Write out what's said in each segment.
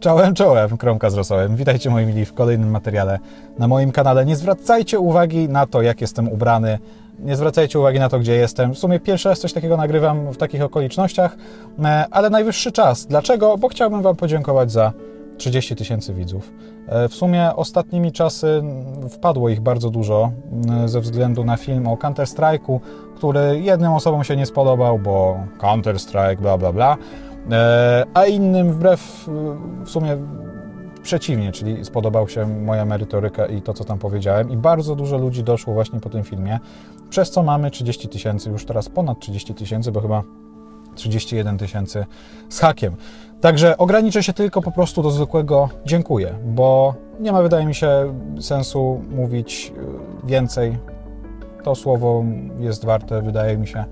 Czołem, czołem, kromka z. Witajcie moi mili w kolejnym materiale na moim kanale. Nie zwracajcie uwagi na to, jak jestem ubrany. Nie zwracajcie uwagi na to, gdzie jestem. W sumie pierwszy raz coś takiego nagrywam w takich okolicznościach, e, ale najwyższy czas. Dlaczego? Bo chciałbym Wam podziękować za 30 tysięcy widzów. E, w sumie ostatnimi czasy wpadło ich bardzo dużo ze względu na film o Counter-Strike'u, który jednym osobom się nie spodobał, bo Counter-Strike, bla bla bla, e, a innym wbrew w sumie przeciwnie, czyli spodobał się moja merytoryka i to, co tam powiedziałem i bardzo dużo ludzi doszło właśnie po tym filmie, przez co mamy 30 tysięcy, już teraz ponad 30 tysięcy, bo chyba 31 tysięcy z hakiem. Także ograniczę się tylko po prostu do zwykłego dziękuję, bo nie ma, wydaje mi się, sensu mówić y, więcej. To słowo jest warte, wydaje mi się, e,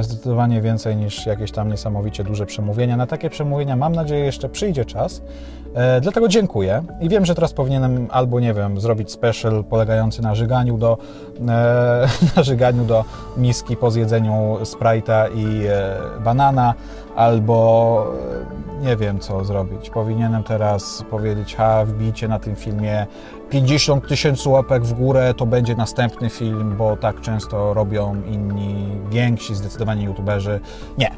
zdecydowanie więcej niż jakieś tam niesamowicie duże przemówienia. Na takie przemówienia mam nadzieję jeszcze przyjdzie czas. E, dlatego dziękuję i wiem, że teraz powinienem albo, nie wiem, zrobić special polegający na żyganiu do, e, na żyganiu do miski po zjedzeniu Sprite'a i e, banana, albo e, nie wiem co zrobić. Powinienem teraz powiedzieć, ha, wbijcie na tym filmie 50 tysięcy łapek w górę, to będzie następny film, bo tak często robią inni więksi zdecydowanie youtuberzy. Nie,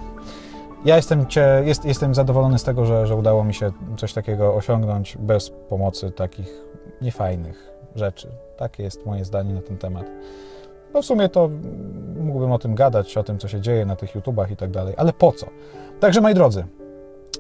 ja jestem, cie, jest, jestem zadowolony z tego, że, że udało mi się coś takiego osiągnąć bez pomocy takich niefajnych rzeczy. Takie jest moje zdanie na ten temat. No w sumie to mógłbym o tym gadać, o tym, co się dzieje na tych YouTubach i tak dalej, ale po co? Także moi drodzy,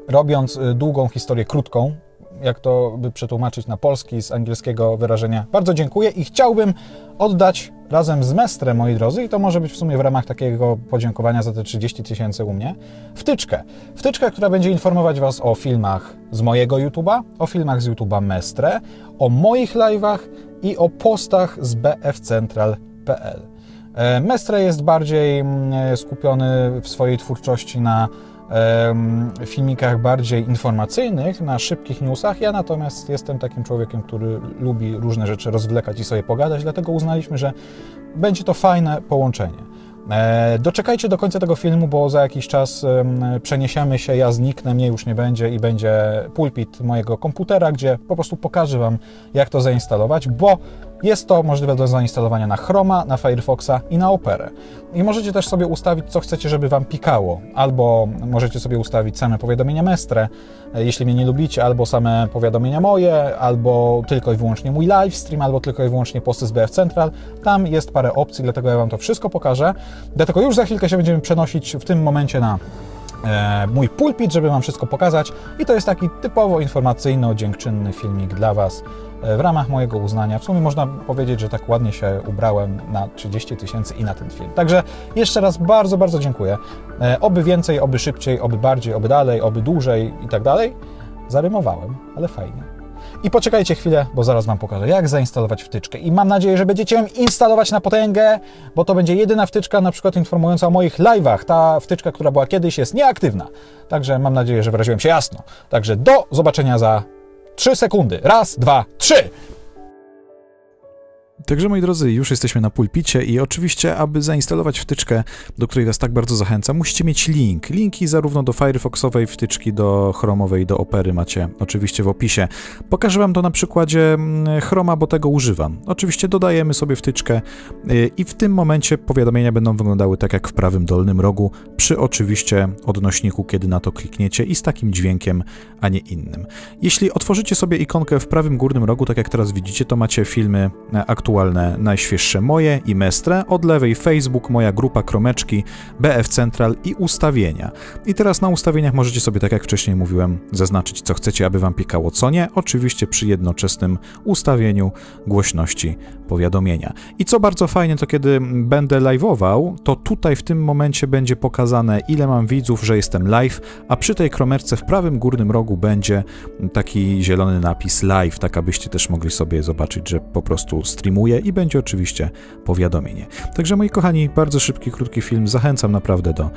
robiąc y, długą historię krótką, jak to by przetłumaczyć na polski z angielskiego wyrażenia. Bardzo dziękuję i chciałbym oddać razem z Mestrem, moi drodzy, i to może być w sumie w ramach takiego podziękowania za te 30 tysięcy u mnie, wtyczkę. Wtyczkę, która będzie informować Was o filmach z mojego YouTube'a, o filmach z YouTube'a Mestre, o moich live'ach i o postach z bfcentral.pl. E, Mestre jest bardziej mm, skupiony w swojej twórczości na filmikach bardziej informacyjnych, na szybkich newsach. Ja natomiast jestem takim człowiekiem, który lubi różne rzeczy rozwlekać i sobie pogadać, dlatego uznaliśmy, że będzie to fajne połączenie. E, doczekajcie do końca tego filmu, bo za jakiś czas przeniesiemy się, ja zniknę, mnie już nie będzie i będzie pulpit mojego komputera, gdzie po prostu pokażę Wam, jak to zainstalować, bo jest to możliwe do zainstalowania na Chroma, na Firefoxa i na Opera. I możecie też sobie ustawić, co chcecie, żeby Wam pikało. Albo możecie sobie ustawić same powiadomienia Mestre, e, jeśli mnie nie lubicie, albo same powiadomienia moje, albo tylko i wyłącznie mój livestream, albo tylko i wyłącznie posty z BF Central. Tam jest parę opcji, dlatego ja Wam to wszystko pokażę. Dlatego już za chwilkę się będziemy przenosić w tym momencie na mój pulpit, żeby Wam wszystko pokazać. I to jest taki typowo informacyjno-dziękczynny filmik dla Was w ramach mojego uznania. W sumie można powiedzieć, że tak ładnie się ubrałem na 30 tysięcy i na ten film. Także jeszcze raz bardzo, bardzo dziękuję. E, oby więcej, oby szybciej, oby bardziej, oby dalej, oby dłużej i tak dalej. Zarymowałem, ale fajnie. I poczekajcie chwilę, bo zaraz Wam pokażę, jak zainstalować wtyczkę. I mam nadzieję, że będziecie ją instalować na potęgę, bo to będzie jedyna wtyczka, na przykład informująca o moich live'ach. Ta wtyczka, która była kiedyś, jest nieaktywna. Także mam nadzieję, że wyraziłem się jasno. Także do zobaczenia za 3 sekundy. Raz, dwa, trzy. Także moi drodzy, już jesteśmy na pulpicie i oczywiście, aby zainstalować wtyczkę, do której Was tak bardzo zachęcam, musicie mieć link. Linki zarówno do Firefoxowej wtyczki, do Chromowej, do Opery macie oczywiście w opisie. Pokażę Wam to na przykładzie mm, Chroma, bo tego używam. Oczywiście dodajemy sobie wtyczkę y, i w tym momencie powiadomienia będą wyglądały tak jak w prawym dolnym rogu, przy oczywiście odnośniku, kiedy na to klikniecie i z takim dźwiękiem, a nie innym. Jeśli otworzycie sobie ikonkę w prawym górnym rogu, tak jak teraz widzicie, to macie filmy aktualne aktualne, najświeższe moje i Mestre, od lewej Facebook, moja grupa kromeczki, BF Central i ustawienia. I teraz na ustawieniach możecie sobie, tak jak wcześniej mówiłem, zaznaczyć co chcecie, aby wam pikało, co nie, oczywiście przy jednoczesnym ustawieniu głośności powiadomienia. I co bardzo fajnie, to kiedy będę live'ował, to tutaj w tym momencie będzie pokazane ile mam widzów, że jestem live, a przy tej kromerce w prawym górnym rogu będzie taki zielony napis live, tak abyście też mogli sobie zobaczyć, że po prostu streamuję i będzie oczywiście powiadomienie. Także moi kochani, bardzo szybki, krótki film. Zachęcam naprawdę do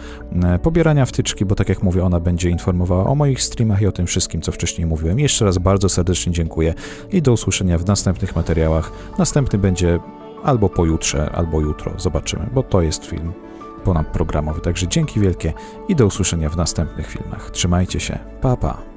e, pobierania wtyczki, bo tak jak mówię, ona będzie informowała o moich streamach i o tym wszystkim, co wcześniej mówiłem. Jeszcze raz bardzo serdecznie dziękuję i do usłyszenia w następnych materiałach. Następny będzie albo pojutrze, albo jutro. Zobaczymy, bo to jest film ponadprogramowy. Także dzięki wielkie i do usłyszenia w następnych filmach. Trzymajcie się. Pa, pa.